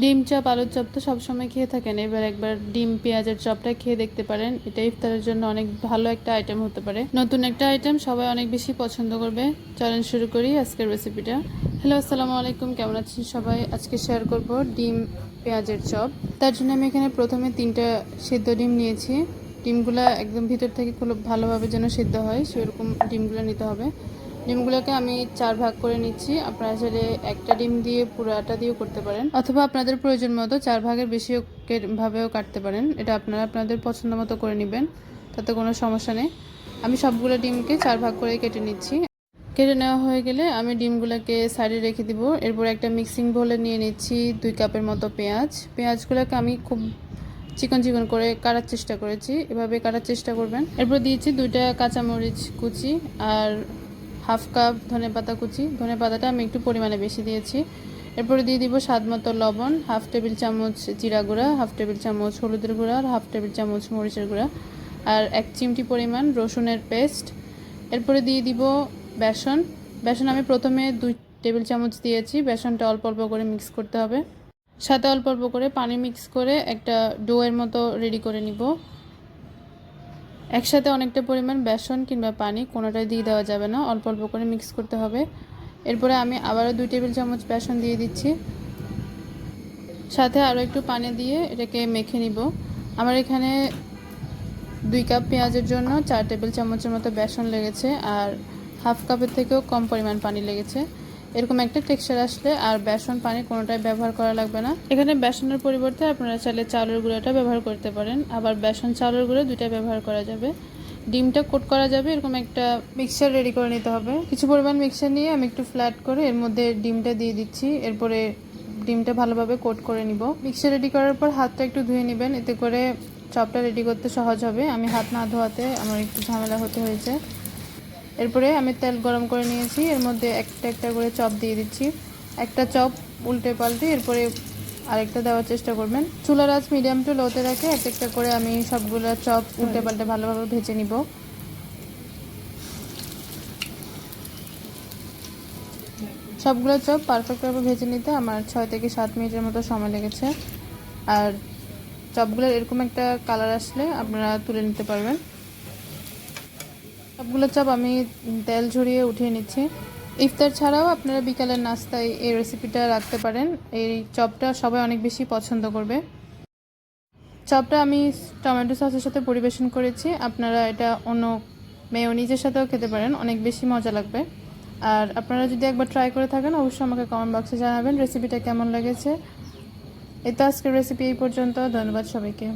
ডিম চপ, আলুর চপ তো সবসময় খেয়ে থাকেন। এবার একবার ডিম, পেঁয়াজের চপটা খেয়ে দেখতে পারেন। এটা ইফতারের জন্য অনেক ভালো একটা আইটেম হতে পারে। নতুন একটা আইটেম সবাই অনেক বেশি পছন্দ করবে। চলেন শুরু করি আজকের রেসিপিটা হ্যালো আসসালামু আলাইকুম। কেমন আছেন সবাই? আজকে শেয়ার করব ডিম, পেঁয়াজের চপ। তার জন্য আমি এখানে প্রথমে তিনটা সিদ্ধ ডিম নিয়েছি। ডিমগুলো একদম ভিতর থেকে খুব ভালোভাবে যেন সিদ্ধ হয়, সেরকম ডিমগুলো নিতে হবে। ডিমগুলোকে আমি চার ভাগ করে নিচ্ছি। আপনারা চাইলে একটা ডিম দিয়ে পুরাটা দিয়েও করতে পারেন। অথবা আপনাদের প্রয়োজন মতো চার ভাগের বেশিও ভাবেও কাটতে পারেন। এটা আপনারা আপনাদের পছন্দ মতো করে নেবেন। তাতে কোনো সমস্যা নেই। আমি সবগুলো ডিমকে চার ভাগ করে কেটে নিচ্ছি। কেটে নেওয়া হয়ে গেলে আমি ডিমগুলোকে সাইডে রেখে দিব। এরপর একটা মিক্সিং বোলে নিয়ে নিচ্ছি দুই কাপের মতো পেঁয়াজ। পেঁয়াজগুলোকে আমি খুব চিকন চিকন করে কাটার চেষ্টা করেছি। এভাবে কাটার চেষ্টা করবেন। এরপর দিয়েছি দুইটা কাঁচামরিচ কুচি আর হাফ কাপ ধনে পাতা কুচি। ধনে পাতাটা আমি একটু পরিমাণে বেশি দিয়েছি। এরপরে দিয়ে দিব স্বাদ মতো লবণ, হাফ টেবিল চামচ জিরা গুঁড়া, হাফ টেবিল চামচ হলুদের গুঁড়া, আর হাফ টেবিল চামচ মরিচের গুঁড়া। আর এক চিমটি পরিমাণ রসুনের পেস্ট। এরপরে দিয়ে দিব বেসন। বেসন আমি প্রথমে দুই টেবিল চামচ দিয়েছি। বেসনটা অল্প অল্প করে মিক্স করতে হবে। সাথে অল্প অল্প করে পানি মিক্স করে একটা ডোয়ের মতো রেডি করে নিব। একসাথে অনেকটা পরিমাণ বেসন কিংবা পানি কোনোটাই দিয়ে দেওয়া যাবে না। অল্প অল্প করে মিক্স করতে হবে। এরপরে আমি আবারও দুই টেবিল চামচ বেসন দিয়ে দিচ্ছি। সাথে আরও একটু পানি দিয়ে এটাকে মেখে নিব। আমার এখানে দুই কাপ পেঁয়াজের জন্য চার টেবিল চামচের মতো বেসন লেগেছে আর হাফ কাপের থেকেও কম পরিমাণ পানি লেগেছে। এরকম একটা টেক্সচার আসলে আর বেসন পানি কোনোটাই ব্যবহার করা লাগবে না। এখানে বেসনের পরিবর্তে আপনারা চাইলে চালের গুঁড়োটা ব্যবহার করতে পারেন। আবার বেসন চালের গুঁড়ো দুইটা ব্যবহার করা যাবে। ডিমটা কোট করা যাবে এরকম একটা মিক্সচার রেডি করে নিতে হবে। কিছু পরিমাণ মিক্সচার নিয়ে আমি একটু ফ্ল্যাট করে এর মধ্যে ডিমটা দিয়ে দিচ্ছি। এরপরে ডিমটা ভালোভাবে কোট করে নিব। মিক্সচার রেডি করার পর হাতটা একটু ধুয়ে নেবেন। এতে করে চপটা রেডি করতে সহজ হবে। আমি হাত না ধোয়াতে আমার একটু ঝামেলা হতে হয়েছে। এরপরে আমি তেল গরম করে নিয়েছি। এর মধ্যে একটা একটা করে চপ দিয়ে দিচ্ছি। একটা চপ উল্টে পাল্টে এরপরে আরেকটা দেওয়ার চেষ্টা করবেন। চুলার আঁচ মিডিয়াম টু লোতে রেখে এক একটা করে আমি সবগুলো চপ উল্টে পাল্টে ভালোভাবে ভেজে নিব। সবগুলো চপ পারফেক্টভাবে ভেজে নিতে আমার ছয় থেকে সাত মিনিটের মতো সময় লেগেছে। আর চপগুলোর এরকম একটা কালার আসলে আপনারা তুলে নিতে পারবেন। সবগুলো চপ আমি তেল ঝরিয়ে উঠিয়ে নিচ্ছি। ইফতার ছাড়াও আপনারা বিকালের নাস্তায় এই রেসিপিটা রাখতে পারেন। এই চপটা সবাই অনেক বেশি পছন্দ করবে। চপটা আমি টমেটো সসের সাথে পরিবেশন করেছি। আপনারা এটা অন্য মেয়োনিজের সাথেও খেতে পারেন। অনেক বেশি মজা লাগবে। আর আপনারা যদি একবার ট্রাই করে থাকেন, অবশ্যই আমাকে কমেন্ট বক্সে জানাবেন রেসিপিটা কেমন লেগেছে। তো আজকের রেসিপি এই পর্যন্ত। ধন্যবাদ সবাইকে।